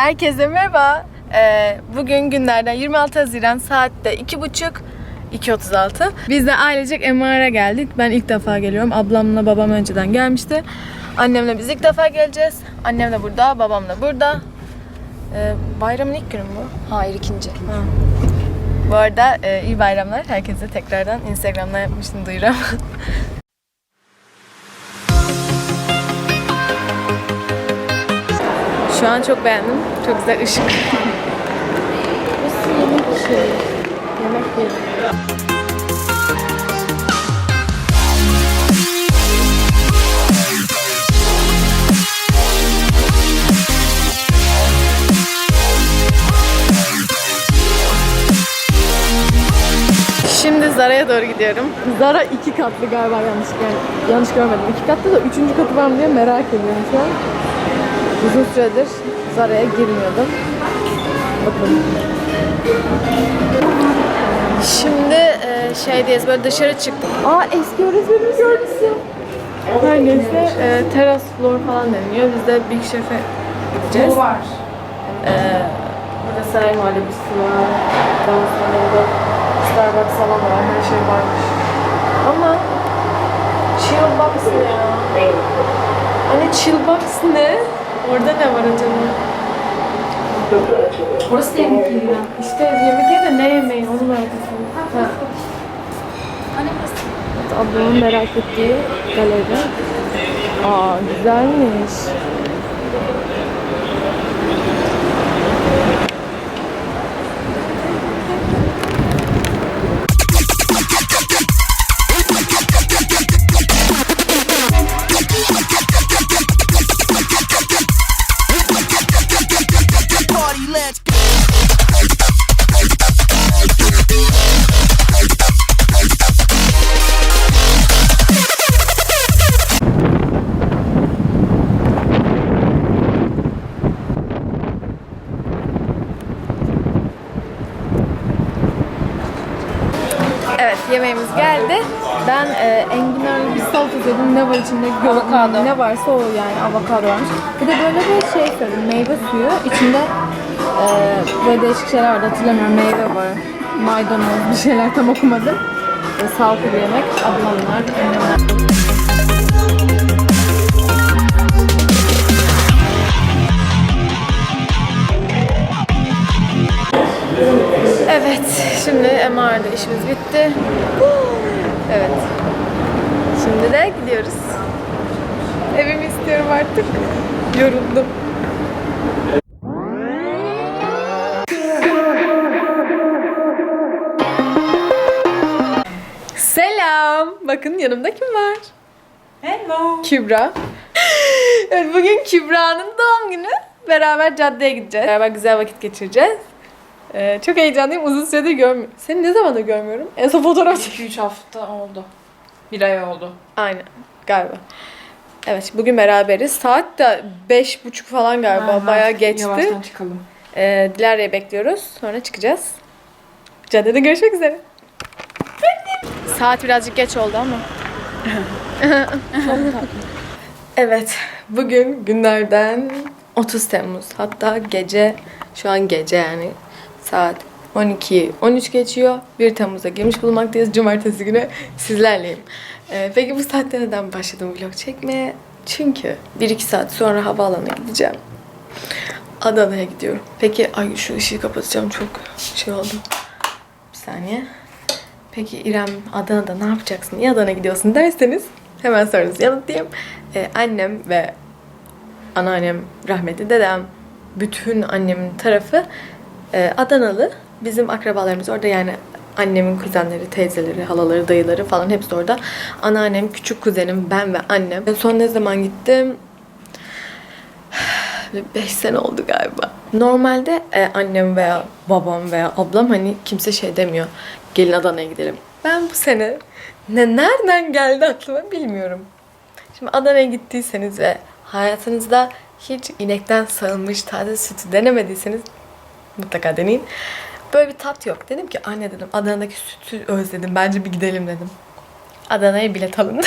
Herkese merhaba. Ee, bugün günlerden 26 Haziran saatte 2.30 2.36. Biz de ailecek MR'a geldik. Ben ilk defa geliyorum. Ablamla babam önceden gelmişti. Annemle biz ilk defa geleceğiz. Annem de burada, babam da burada. Ee, bayramın ilk günü mü bu? Hayır ikinci. Bu arada e, iyi bayramlar. Herkese tekrardan Instagram'dan yapmıştım duyuram. Şu an çok beğendim. Çok güzel ışık. Burası yemek şey. Yemek yeri. Şimdi Zara'ya doğru gidiyorum. Zara iki katlı galiba yanlış yani yanlış görmedim. İki katlı da üçüncü katı var mı diye merak ediyorum şu an. Uzun süredir Zara'ya girmiyordum. Bakın. Şimdi e, şeydeyiz böyle dışarı çıktık. Aa eski öğretmenimi görmüşsün. Her neyse e, teras floor falan deniliyor. Biz de Big Chef'e gideceğiz. var. Ee, burada saray muhallebisi var. Daha sonra burada Starbucks falan var. Her şey varmış. Ama chill box ne ya? Hani chill box ne? Orada ne var acaba? Burası da yemek ya. İşte yemek yeri de ne yemeği onu merak ediyorum. Ha. Burası? Ablamın merak ettiği galeri. Aa güzelmiş. Dedim. Ne var içinde? Avokado. Ne varsa o yani avokado varmış. Bir de böyle bir şey söyledim. Meyve suyu. İçinde e, böyle değişik şeyler vardı. Hatırlamıyorum. Meyve var. Maydanoz bir şeyler tam okumadım. E, sağlıklı bir yemek. Ablamlar. Evet, şimdi MR'da işimiz bitti. Evet. Şimdi de gidiyoruz. Evimi istiyorum artık. Yoruldum. Selam. Bakın yanımda kim var? Hello. Kübra. evet, bugün Kübra'nın doğum günü. Beraber caddeye gideceğiz. Beraber güzel vakit geçireceğiz. Ee, çok heyecanlıyım. Uzun süredir görmüyorum. Seni ne zamandır görmüyorum? En son fotoğraf çek- 2-3 hafta oldu. Bir ay oldu. Aynen. Galiba. Evet bugün beraberiz. Saat de beş buçuk falan galiba. Ha, Bayağı artık geçti. Yavaştan çıkalım. Ee, Dilara'yı bekliyoruz. Sonra çıkacağız. Caddede görüşmek üzere. Saat birazcık geç oldu ama. evet. Bugün günlerden 30 Temmuz. Hatta gece, şu an gece yani saat 12 13 geçiyor. 1 Temmuz'a girmiş bulunmaktayız. Cumartesi günü sizlerleyim. Ee, peki bu saatte neden başladım vlog çekmeye? Çünkü 1-2 saat sonra havaalanına gideceğim. Adana'ya gidiyorum. Peki ay şu ışığı kapatacağım çok şey oldu. Bir saniye. Peki İrem Adana'da ne yapacaksın? Niye Adana'ya gidiyorsun derseniz hemen sorunuzu yanıtlayayım. Ee, annem ve anneannem rahmetli dedem bütün annemin tarafı e, Adanalı. Bizim akrabalarımız orada yani annemin kuzenleri, teyzeleri, halaları, dayıları falan hepsi orada. Anneannem, küçük kuzenim, ben ve annem. Son ne zaman gittim? 5 sene oldu galiba. Normalde e, annem veya babam veya ablam hani kimse şey demiyor. Gelin Adana'ya gidelim. Ben bu sene ne nereden geldi aklıma bilmiyorum. Şimdi Adana'ya gittiyseniz ve hayatınızda hiç inekten sağılmış taze sütü denemediyseniz mutlaka deneyin. Böyle bir tat yok. Dedim ki anne dedim Adana'daki sütü özledim. Bence bir gidelim dedim. Adana'ya bilet alın.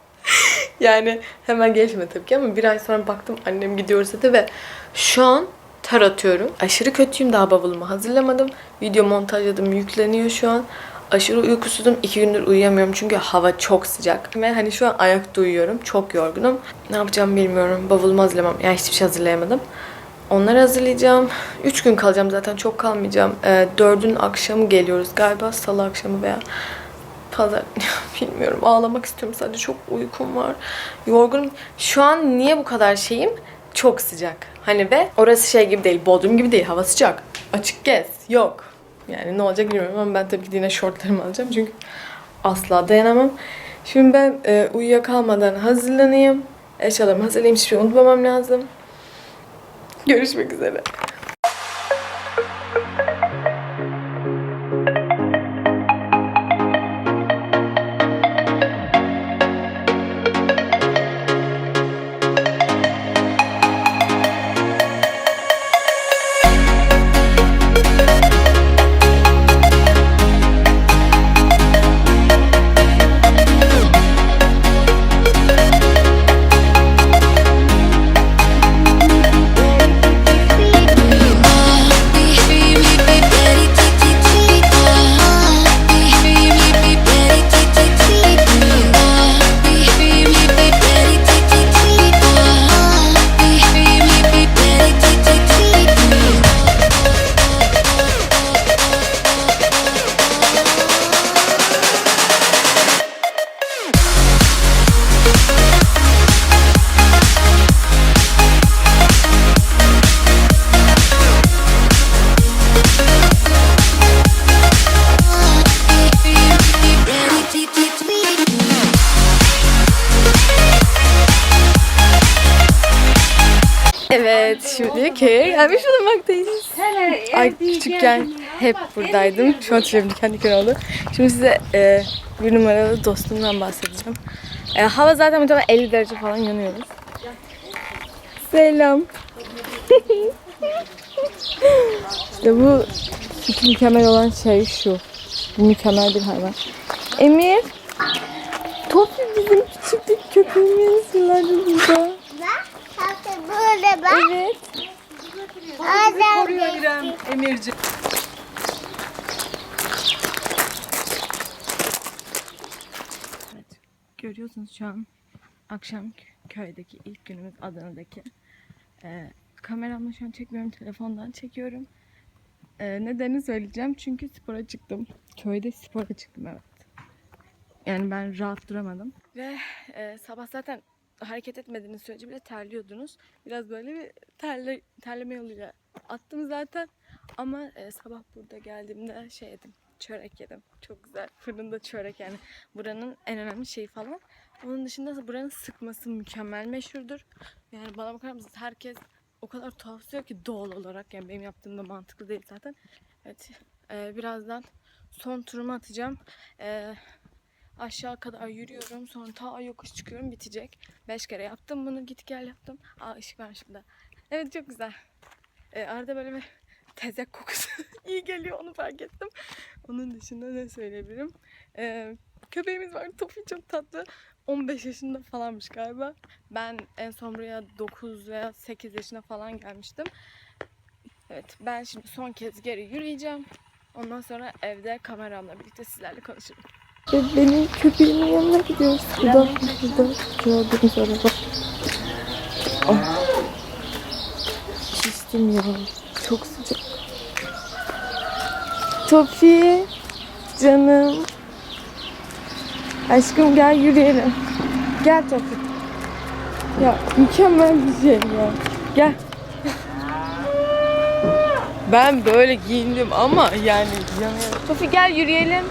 yani hemen gelişmedi tabii ki ama bir ay sonra baktım annem gidiyoruz dedi ve şu an ter atıyorum. Aşırı kötüyüm daha bavulumu hazırlamadım. Video montajladım yükleniyor şu an. Aşırı uykusuzum. iki gündür uyuyamıyorum çünkü hava çok sıcak. Ve hani şu an ayakta uyuyorum. Çok yorgunum. Ne yapacağımı bilmiyorum. Bavulumu hazırlamam. Yani hiçbir şey hazırlayamadım. Onları hazırlayacağım. Üç gün kalacağım zaten. Çok kalmayacağım. Ee, dördün akşamı geliyoruz galiba. Salı akşamı veya pazar bilmiyorum. Ağlamak istiyorum sadece çok uykum var. Yorgunum. Şu an niye bu kadar şeyim? Çok sıcak. Hani ve orası şey gibi değil Bodrum gibi değil. Hava sıcak. Açık gez. Yok. Yani ne olacak bilmiyorum ama ben tabii ki yine şortlarımı alacağım çünkü asla dayanamam. Şimdi ben e, uyuyakalmadan hazırlanayım. Eşyalarımı hazırlayayım. Hiçbir şey unutmamam lazım görüşmek üzere küçükken hep buradaydım. Şu an tüylerim diken diken oldu. Şimdi size e, bir numaralı dostumdan bahsedeceğim. E, hava zaten muhtemelen 50 derece falan yanıyoruz. Selam. işte bu iki mükemmel olan şey şu. Bu mükemmel bir hayvan. Emir. Topi bizim küçük köpeğimiz. Yıllardır burada. Böyle bak. Evet. Adam Koruyor İrem Emirci. Görüyorsunuz şu an akşam köydeki ilk günümüz Adana'daki. Ee, kameramla şu an çekmiyorum, telefondan çekiyorum. Ee, nedeni söyleyeceğim çünkü spora çıktım. Köyde spora çıktım evet. Yani ben rahat duramadım. Ve e, sabah zaten hareket etmediğiniz sürece bile terliyordunuz. Biraz böyle bir terle, terleme yoluyla attım zaten. Ama e, sabah burada geldiğimde şey yedim. Çörek yedim. Çok güzel. Fırında çörek yani. Buranın en önemli şeyi falan. Onun dışında buranın sıkması mükemmel meşhurdur. Yani bana bakar mısınız? Herkes o kadar tuhaflıyor ki doğal olarak. Yani benim yaptığımda mantıklı değil zaten. Evet. e, birazdan son turumu atacağım. E, aşağı kadar yürüyorum. Sonra ta yokuş çıkıyorum. Bitecek. Beş kere yaptım bunu. Git gel yaptım. Aa ışık var şimdi. Evet çok güzel. E, arada böyle bir tezek kokusu iyi geliyor onu fark ettim. Onun dışında ne söyleyebilirim? E, köpeğimiz var. Tofi çok tatlı. 15 yaşında falanmış galiba. Ben en son buraya 9 veya 8 yaşında falan gelmiştim. Evet ben şimdi son kez geri yürüyeceğim. Ondan sonra evde kameramla birlikte sizlerle konuşurum. Benim köpeğimin yanına gidiyoruz. Burada, burada gördüğünüz araba. Oh. Şiştim ya. Çok sıcak. Tofi. Canım. Aşkım gel yürüyelim. Gel Tofi. Ya mükemmel bir şey ya. Gel. Ben böyle giyindim ama yani yanıyorum. Tofi gel yürüyelim.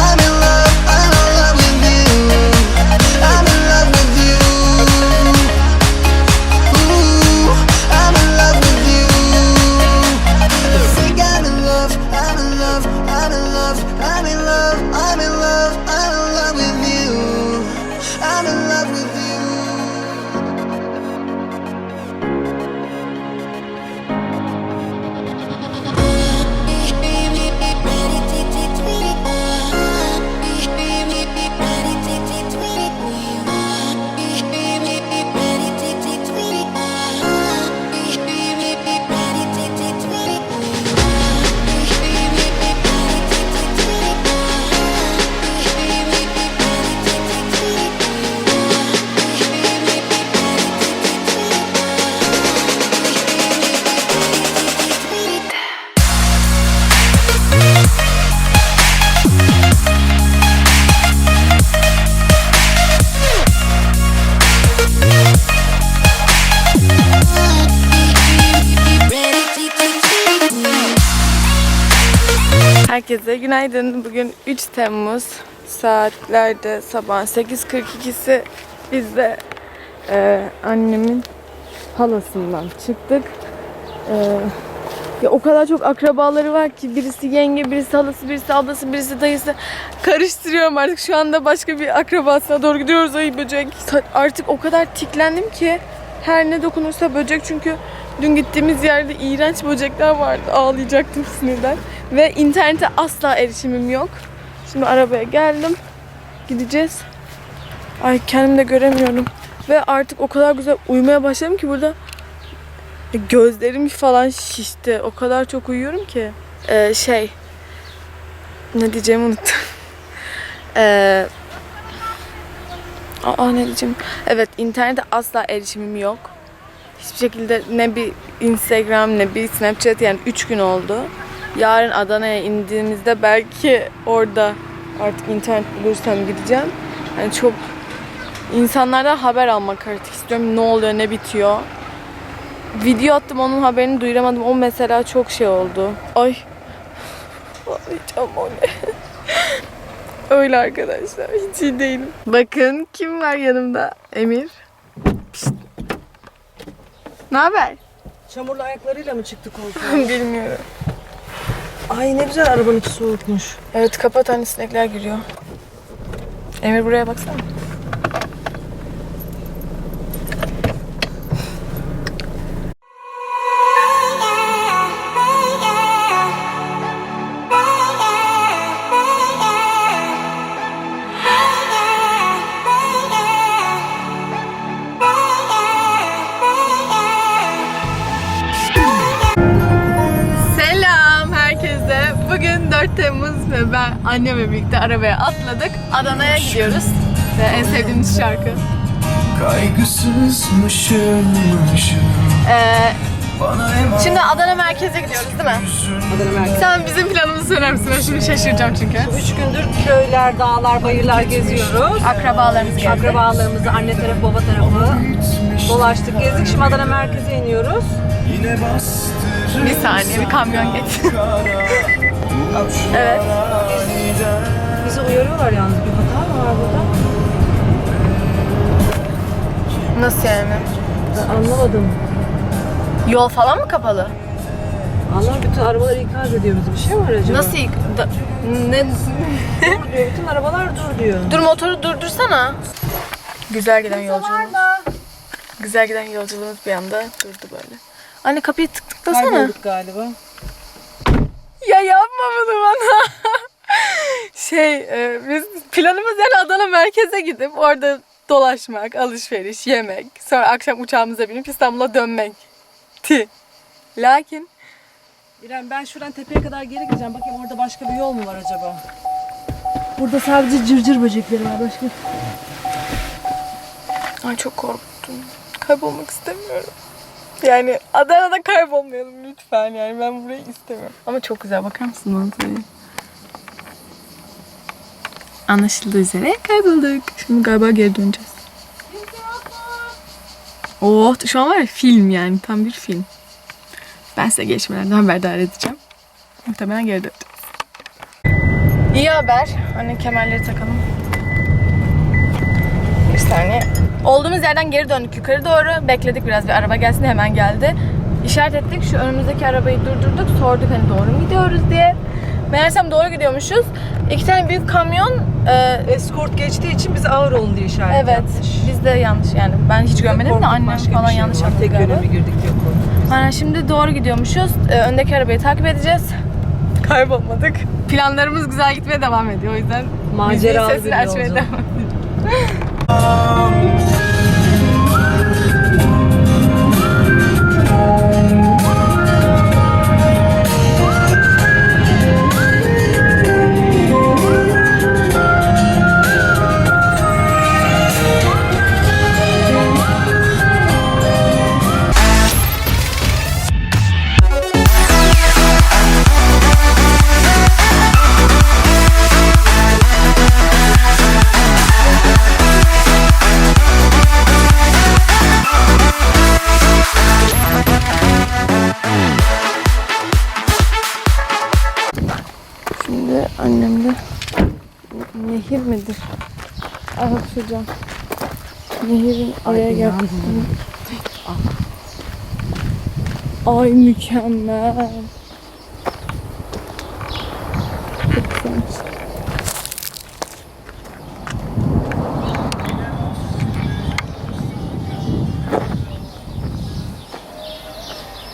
I'm Herkese günaydın. Bugün 3 Temmuz. Saatlerde sabah 8.42'si. Biz de e, annemin halasından çıktık. E, ya o kadar çok akrabaları var ki birisi yenge, birisi halası, birisi ablası, birisi dayısı. Karıştırıyorum artık. Şu anda başka bir akrabasına doğru gidiyoruz. Ay böcek. Artık o kadar tiklendim ki her ne dokunursa böcek çünkü dün gittiğimiz yerde iğrenç böcekler vardı. Ağlayacaktım sinirden. Ve internete asla erişimim yok. Şimdi arabaya geldim. Gideceğiz. Ay kendimi de göremiyorum. Ve artık o kadar güzel uyumaya başladım ki burada gözlerim falan şişti. O kadar çok uyuyorum ki. Ee, şey ne diyeceğimi unuttum. Ee, aa ne diyeceğim? Evet internete asla erişimim yok. Hiçbir şekilde ne bir Instagram ne bir Snapchat yani 3 gün oldu. Yarın Adana'ya indiğimizde belki orada artık internet bulursam gideceğim. Yani çok insanlardan haber almak artık istiyorum. Ne oluyor, ne bitiyor. Video attım onun haberini duyuramadım. O mesela çok şey oldu. Ay. Ağlayacağım o ne? Öyle arkadaşlar. Hiç iyi değilim. Bakın kim var yanımda? Emir. Ne haber? Çamurlu ayaklarıyla mı çıktı koltuğa? Bilmiyorum. Ay ne güzel arabanın içi soğukmuş. Evet kapat hani sinekler giriyor. Emir buraya baksana. Arabaya atladık. Adana'ya gidiyoruz. Ve en sevdiğimiz şarkı. Kaygısız mışıl mışıl Ee, şimdi Adana merkeze gidiyoruz değil mi? Adana Merkez. Sen bizim planımızı söyler misin? Ben şimdi şaşıracağım çünkü. Üç gündür köyler, dağlar, bayırlar geziyoruz. Akrabalarımız geldi. Akrabalarımızı, anne tarafı, baba tarafı dolaştık, gezdik. Şimdi Adana Merkez'e iniyoruz. Yine bastırır Bir saniye bir kamyon geçsin. evet. Bizi uyarıyorlar yalnız. Bir hata mı var burada? Nasıl yani? Ben anlamadım. Yol falan mı kapalı? Allah bütün arabalar ikaz ediyor bizi. Bir şey mi var acaba? Nasıl yık- da- ne Dur diyor. Bütün arabalar dur diyor. Dur motoru durdursana. Güzel giden yolculuğumuz. Güzel giden yolculuğumuz bir anda durdu böyle. Anne kapıyı tık tıklasana. Kaybolduk galiba. Ya yapma bunu bana. Şey e, biz planımız yani Adana merkeze gidip orada dolaşmak, alışveriş, yemek. Sonra akşam uçağımıza binip İstanbul'a dönmek. Ti. Lakin İrem ben şuradan tepeye kadar geri gideceğim. Bakayım orada başka bir yol mu var acaba? Burada sadece cırcır böcekleri var. Başka ay çok korktum. Kaybolmak istemiyorum. Yani Adana'da kaybolmayalım lütfen yani ben burayı istemiyorum. Ama çok güzel bakar mısın manzaraya? Anlaşıldığı üzere kaybolduk. Şimdi galiba geri döneceğiz. Oh şu an var ya film yani tam bir film. Ben size gelişmelerden haberdar edeceğim. Muhtemelen geri döneceğiz. İyi haber. Hani kemerleri takalım. Bir saniye. Olduğumuz yerden geri döndük yukarı doğru. Bekledik biraz bir araba gelsin hemen geldi. İşaret ettik. Şu önümüzdeki arabayı durdurduk. Sorduk hani doğru mu gidiyoruz diye. Meğersem doğru gidiyormuşuz. İki tane büyük kamyon e, Eskort geçtiği için biz ağır olun diye işaret evet yapmış. biz de yanlış yani ben hiç görmedim de Korktuk, annem başka bir falan şey yanlış var. yaptı Tek galiba. yöne mi girdik yok o. Aynen şimdi doğru gidiyormuşuz. E, öndeki arabayı takip edeceğiz. Kaybolmadık. Planlarımız güzel gitmeye devam ediyor o yüzden Maceralı müziğin bir sesini açmaya yolculuk. devam ediyoruz. nehir midir? Ay hapşıracağım. Nehirin oraya gel. Ay mükemmel.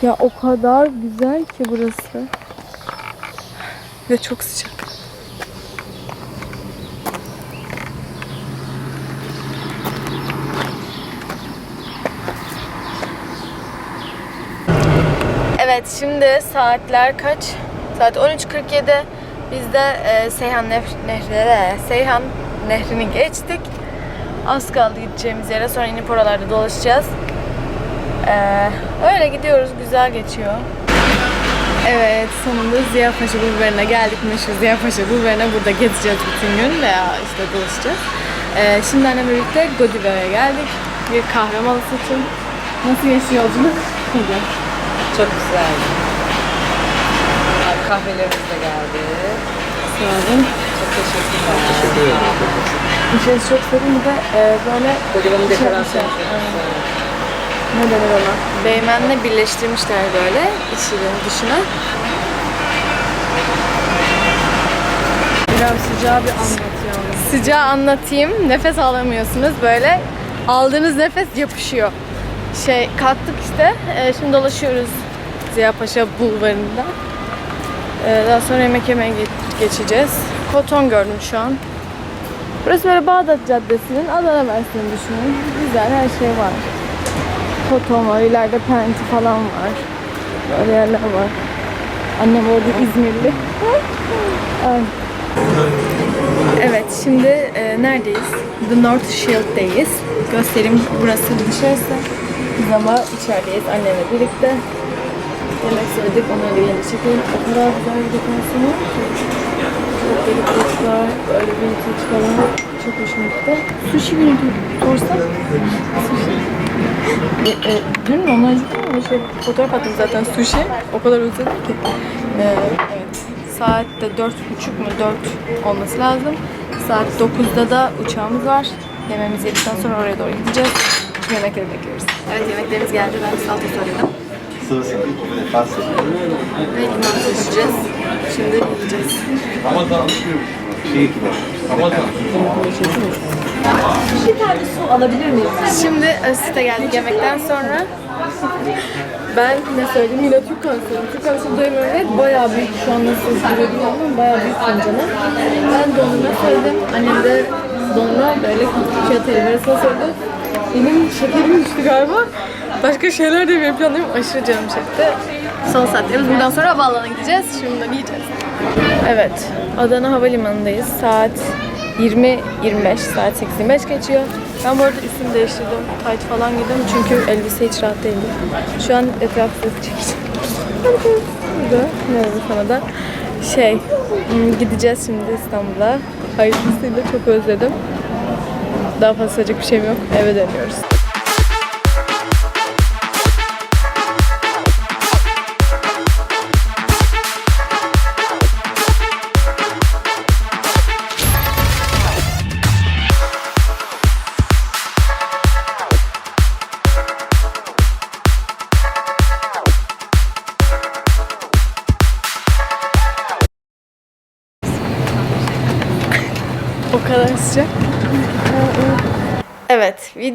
Ya o kadar güzel ki burası. Ve çok sıcak. Evet şimdi saatler kaç? Saat 13.47. Biz de e, Seyhan Nehri, Nehri, Seyhan Nehri'ni geçtik. Az kaldı gideceğimiz yere. Sonra inip oralarda dolaşacağız. Ee, öyle gidiyoruz. Güzel geçiyor. Evet sonunda Ziya Paşa Bulvarı'na geldik. Meşhur Ziya Paşa Bulvarı'na burada gezeceğiz bütün gün veya işte dolaşacağız. Ee, şimdi annemle birlikte Godive'ye geldik. Bir kahve molası için. Nasıl geçti yolculuk? Güzel. Çok güzel. Kahvelerimiz de geldi. Sağ olun. Çok teşekkürler. İçerisi çok serin bir de e, böyle Kocamanın şey dekorasyonu çok güzel. Ne denir ona? Beymenle birleştirmişler böyle içini dışına. Biraz sıcağı bir anlat yalnız. Sıcağı anlatayım. Nefes alamıyorsunuz böyle. Aldığınız nefes yapışıyor. Şey kalktık işte. e, şimdi dolaşıyoruz Ziya Paşa Bulvarı'nda. E, daha sonra yemek yemeye ge- geçeceğiz. Koton gördüm şu an. Burası böyle Bağdat Caddesi'nin Adana versiyonu düşünün. Güzel her şey var. Koton var, ileride Penti falan var. Böyle yerler var. Annem orada İzmirli. Evet, şimdi e, neredeyiz? The North Shield'deyiz. Göstereyim, burası dışarısı. Biz ama içerideyiz annemle birlikte. Yemek söyledik, onları da yeni çekelim. O kadar güzel bir dekorasyon var ki. Çok kılıçlar, böyle vintage falan. Çok hoşuma gitti. Sushi günü sorsam. Sushi. E, e, dün mü ondan önceki mi? Şey, fotoğraf attım zaten sushi. O kadar özledim ki. E, evet. Saat de dört buçuk mu? Dört olması lazım. Saat 9'da da uçağımız var. Yemeğimizi yedikten sonra oraya doğru gideceğiz. Şimdi yemekleri bekliyoruz. Evet yemeklerimiz geldi. Ben salata söyledim. Ve limon taşıyacağız. Şimdi yiyeceğiz. Şimdi Asit'e geldik yemekten sonra. Ben ne söyleyeyim? Yine Türk kanseriyim. Türk kanseri duymuyorum ve bayağı büyük şu an nasıl bilmiyorum ama bayağı büyük fincanı. Ben dondurma söyledim. Annem de dondurma böyle kağıt elim arasına söyledi. Benim şekerim düştü galiba. Başka şeyler de yemeyi planlıyorum. Aşırı canım çekti. Son saatlerimiz. Bundan sonra havaalanına gideceğiz. Şimdiden yiyeceğiz. Evet. Adana Havalimanı'ndayız. Saat 20.25. Saat 8.25 geçiyor. Ben bu arada üstümü değiştirdim. Tight falan giydim. Çünkü elbise hiç rahat değildi. Şu an etraf ses çekeceğim. Burada. Ne oldu sana da? Şey, hmm, gideceğiz şimdi İstanbul'a. Hayırlısıyla çok özledim. Daha fazla bir şeyim yok. Eve dönüyoruz.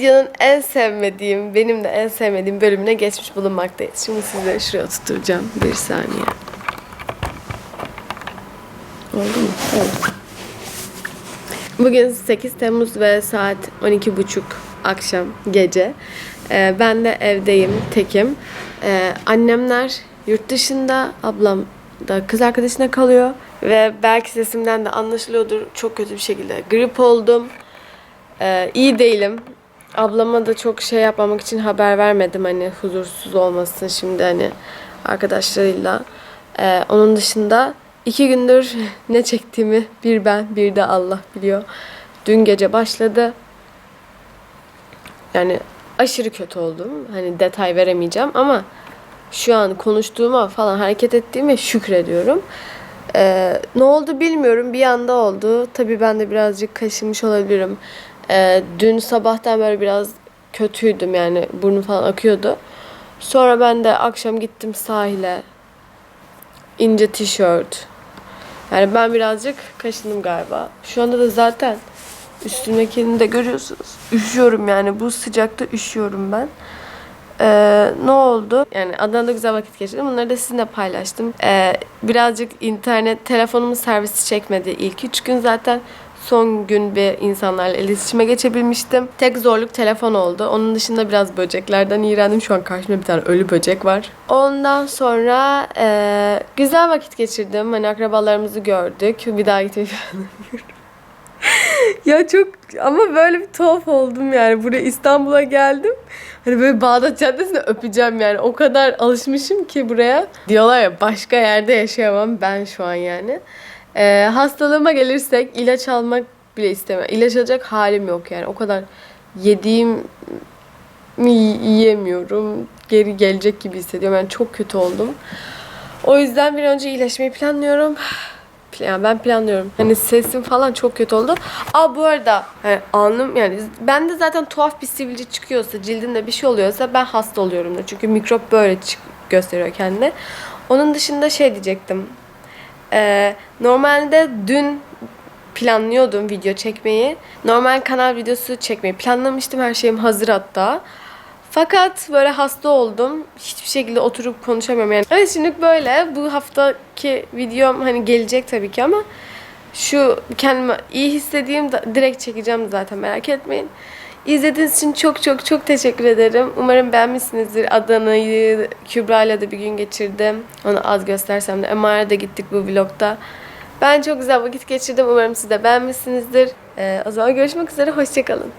Videonun en sevmediğim, benim de en sevmediğim bölümüne geçmiş bulunmaktayız. Şimdi sizleri şuraya tutturacağım. Bir saniye. Oldu mu? Oldu. Bugün 8 Temmuz ve saat 12.30 akşam gece. Ee, ben de evdeyim, tekim. Ee, annemler yurt dışında, ablam da kız arkadaşına kalıyor. Ve belki sesimden de anlaşılıyordur çok kötü bir şekilde grip oldum. Ee, iyi değilim. Ablama da çok şey yapmamak için haber vermedim hani huzursuz olmasın şimdi hani arkadaşlarıyla. Ee, onun dışında iki gündür ne çektiğimi bir ben bir de Allah biliyor. Dün gece başladı. Yani aşırı kötü oldum. Hani detay veremeyeceğim ama şu an konuştuğuma falan hareket ettiğime şükrediyorum. Ee, ne oldu bilmiyorum. Bir anda oldu. Tabii ben de birazcık kaşınmış olabilirim. Ee, dün sabahtan böyle biraz kötüydüm yani burnum falan akıyordu. Sonra ben de akşam gittim sahile. İnce tişört. Yani ben birazcık kaşındım galiba. Şu anda da zaten üstümdekini de görüyorsunuz. Üşüyorum yani bu sıcakta üşüyorum ben. Ee, ne oldu? Yani Adana'da güzel vakit geçirdim. Bunları da sizinle paylaştım. Ee, birazcık internet, telefonumun servisi çekmedi ilk üç gün zaten. Son gün bir insanlarla iletişime geçebilmiştim. Tek zorluk telefon oldu. Onun dışında biraz böceklerden iğrendim. Şu an karşımda bir tane ölü böcek var. Ondan sonra e, güzel vakit geçirdim. Hani akrabalarımızı gördük. Bir daha gitmeyi planlamıyorum. ya çok ama böyle bir tuhaf oldum yani. Buraya İstanbul'a geldim. Hani böyle Bağdat Caddesi'nde öpeceğim yani. O kadar alışmışım ki buraya. Diyorlar ya başka yerde yaşayamam ben şu an yani. Ee, hastalığıma gelirsek ilaç almak bile istemem. İlaç alacak halim yok yani. O kadar yediğim mi yiyemiyorum. Geri gelecek gibi hissediyorum. Yani çok kötü oldum. O yüzden bir önce iyileşmeyi planlıyorum. Yani ben planlıyorum. Hani sesim falan çok kötü oldu. Aa bu arada hani alnım yani bende zaten tuhaf bir sivilce çıkıyorsa cildimde bir şey oluyorsa ben hasta oluyorum da. Çünkü mikrop böyle çık gösteriyor kendini. Onun dışında şey diyecektim. Ee, normalde dün planlıyordum video çekmeyi. Normal kanal videosu çekmeyi planlamıştım. Her şeyim hazır hatta. Fakat böyle hasta oldum. Hiçbir şekilde oturup konuşamıyorum yani. Evet şimdi böyle. Bu haftaki videom hani gelecek tabii ki ama şu kendimi iyi hissediğim direkt çekeceğim zaten merak etmeyin. İzlediğiniz için çok çok çok teşekkür ederim. Umarım beğenmişsinizdir. Adana'yı Kübra ile de bir gün geçirdim. Onu az göstersem de MR'de gittik bu vlogda. Ben çok güzel vakit geçirdim. Umarım siz de beğenmişsinizdir. Ee, o zaman görüşmek üzere. Hoşçakalın.